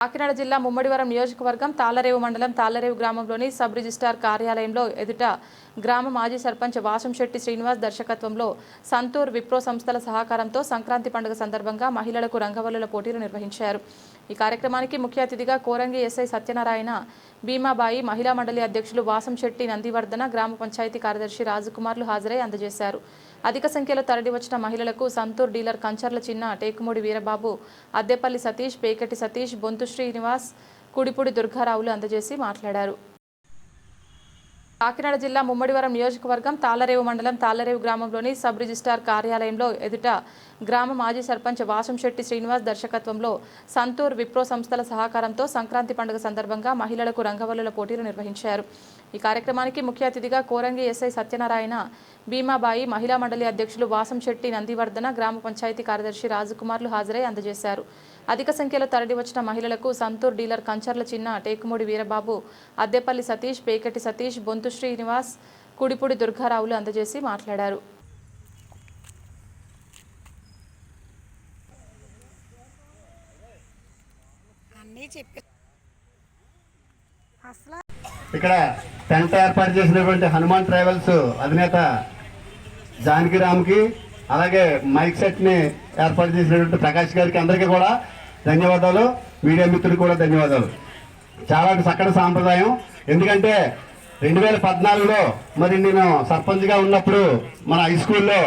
కాకినాడ జిల్లా ముమ్మడివరం నియోజకవర్గం తాళ్ళరేవు మండలం తాళ్ళరేవు గ్రామంలోని సబ్ రిజిస్టార్ కార్యాలయంలో ఎదుట గ్రామ మాజీ సర్పంచ్ వాసంశెట్టి శ్రీనివాస్ దర్శకత్వంలో సంతూర్ విప్రో సంస్థల సహకారంతో సంక్రాంతి పండుగ సందర్భంగా మహిళలకు రంగవల్లుల పోటీలు నిర్వహించారు. ఈ కార్యక్రమానికి ముఖ్య అతిథిగా కోరంగి ఎస్ఐ సత్యనారాయణ భీమాబాయి మహిళా మండలి అధ్యక్షులు వాసంశెట్టి నందివర్ధన గ్రామ పంచాయతీ కార్యదర్శి రాజకుమార్లు హాజరై అందజేశారు. అధిక సంఖ్యలో తరలివచ్చిన మహిళలకు సంతూర్ డీలర్ కంచర్ల చిన్న టేకుమూడి వీరబాబు అద్దెపల్లి సతీష్ పేకటి సతీష్ బొంతు శ్రీనివాస్ కుడిపూడి దుర్గారావులు అందజేసి మాట్లాడారు. కాకినాడ జిల్లా ముమ్మడివరం నియోజకవర్గం తాళ్ళరేవు మండలం తాళ్ళరేవు గ్రామంలోని సబ్ రిజిస్టార్ కార్యాలయంలో ఎదుట గ్రామ మాజీ సర్పంచ్ వాసంశెట్టి శ్రీనివాస్ దర్శకత్వంలో సంతూర్ విప్రో సంస్థల సహకారంతో సంక్రాంతి పండుగ సందర్భంగా మహిళలకు రంగవల్లుల పోటీలు నిర్వహించారు. ఈ కార్యక్రమానికి ముఖ్య అతిథిగా కోరంగి ఎస్ఐ సత్యనారాయణ భీమాబాయి మహిళా మండలి అధ్యక్షులు వాసంశెట్టి నందివర్ధన గ్రామ పంచాయతీ కార్యదర్శి రాజకుమార్లు హాజరై అందజేశారు. అధిక సంఖ్యలో తరలి వచ్చిన మహిళలకు సంతూర్ డీలర్ కంచర్ల చిన్న టేకుమూడి వీరబాబు అద్దెపల్లి సతీష్ పేకటి సతీష్ బొంతు శ్రీనివాస్ కుడిపూడి దుర్గారావులు అందజేసి మాట్లాడారు. అన్నీ చెప్పి అసలు ఇక్కడ టెంట్ ఏర్పాటు చేసినటువంటి హనుమాన్ ట్రావెల్స్ అధినేత జానకిరామ్కి అలాగే మైక్ సెట్ని ఏర్పాటు చేసినటువంటి ప్రకాష్ గారికి అందరికీ కూడా ధన్యవాదాలు. మీడియా మిత్రులకు కూడా ధన్యవాదాలు. చాలా చక్కటి సాంప్రదాయం. ఎందుకంటే రెండు వేల పద్నాలుగులో మరి నేను సర్పంచ్గా ఉన్నప్పుడు మన హై స్కూల్లో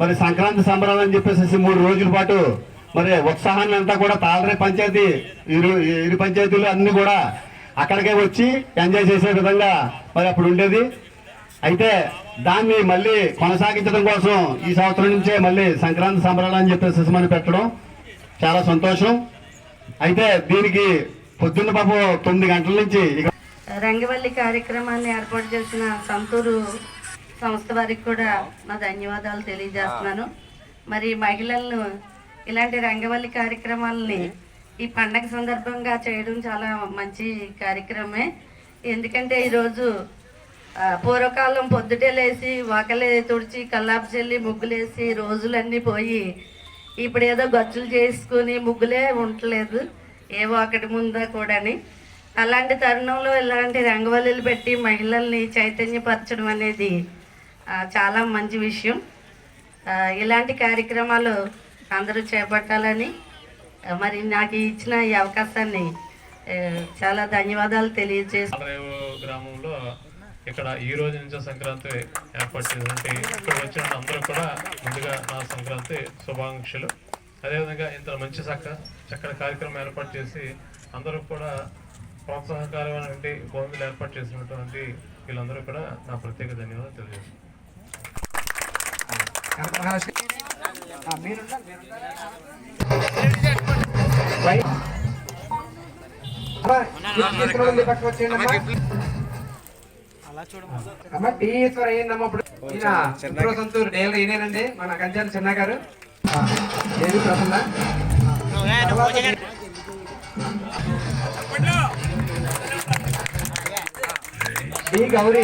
మరి సంక్రాంతి సంబరాలు అని చెప్పేసి మూడు రోజుల పాటు మరి ఉత్సాహాన్ని అంతా కూడా తాళరే పంచాయతీ ఇరు ఇరు పంచాయతీలు అన్నీ కూడా అక్కడికే వచ్చి ఎంజాయ్ చేసే విధంగా మరి అప్పుడు ఉండేది. అయితే దాన్ని మళ్ళీ కొనసాగించడం కోసం ఈ సంవత్సరం నుంచే మళ్ళీ సంక్రాంతి సంబరాలు అని చెప్పేసి మనం పెట్టడం చాలా సంతోషం. అయితే దీనికి పొద్దున్న పాపం తొమ్మిది గంటల నుంచి ఇక రంగవల్లి కార్యక్రమాన్ని ఏర్పాటు చేసిన సంతూరు సంస్థ వారికి కూడా నా ధన్యవాదాలు తెలియజేస్తున్నాను. మరి మహిళలను ఇలాంటి రంగవల్లి కార్యక్రమాలని ఈ పండగ సందర్భంగా చేయడం చాలా మంచి కార్యక్రమే. ఎందుకంటే ఈరోజు పూర్వకాలం పొద్దుటే లేచి వాకలే తుడిచి కల్లాపు చల్లి ముగ్గులేసి రోజులన్నీ పోయి ఇప్పుడు ఏదో గచ్చులు చేసుకుని ముగ్గులే ఉండలేదు ఏవో ఒకటి ముందా కూడాని. అలాంటి తరుణంలో ఇలాంటి రంగవల్లులు పెట్టి మహిళల్ని చైతన్యపరచడం అనేది చాలా మంచి విషయం. ఇలాంటి కార్యక్రమాలు అందరూ చేపట్టాలని మరి నాకు ఇచ్చిన ఈ అవకాశాన్ని చాలా ధన్యవాదాలు తెలియజేసి గ్రామంలో ఇక్కడ ఈ రోజు నుంచి సంక్రాంతి ఏర్పాటు చేసినటువంటి ఇక్కడ వచ్చిన అందరూ కూడా ముందుగా నా సంక్రాంతి శుభాకాంక్షలు. అదేవిధంగా ఇంత మంచి చక్క చక్కటి కార్యక్రమం ఏర్పాటు చేసి అందరూ కూడా ప్రోత్సాహకరమైనటువంటి బహుమతులు ఏర్పాటు చేసినటువంటి వీళ్ళందరూ కూడా నా ప్రత్యేక ధన్యవాదాలు తెలియజేస్తాను అమ్మ సంతూరు డైలర్ ఈయనేనండి మన కంచాల చిన్న గారు ప్రసన్న డి గౌరీ.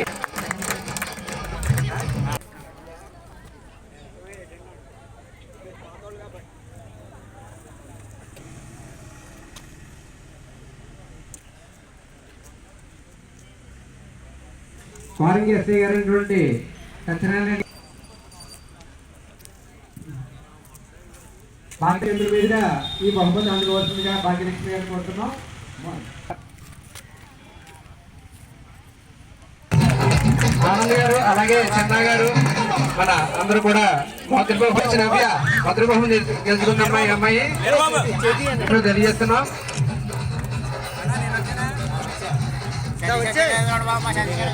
స్వారంగి ఎస్ఐ గారైనటువంటి సత్యనారాయణ రెడ్డి. మీద ఈ బహుమతి అందుకోవాల్సిందిగా భాగ్యలక్ష్మి గారిని కోరుతున్నాం. ఆనంద్ గారు అలాగే చెన్నా గారు మన అందరూ కూడా మాతృభూమి వచ్చిన ఇచ్చిన మాతృభూమి గెలుచుకున్న అమ్మాయి అమ్మాయి. ఇప్పుడు తెలియజేస్తున్నాం.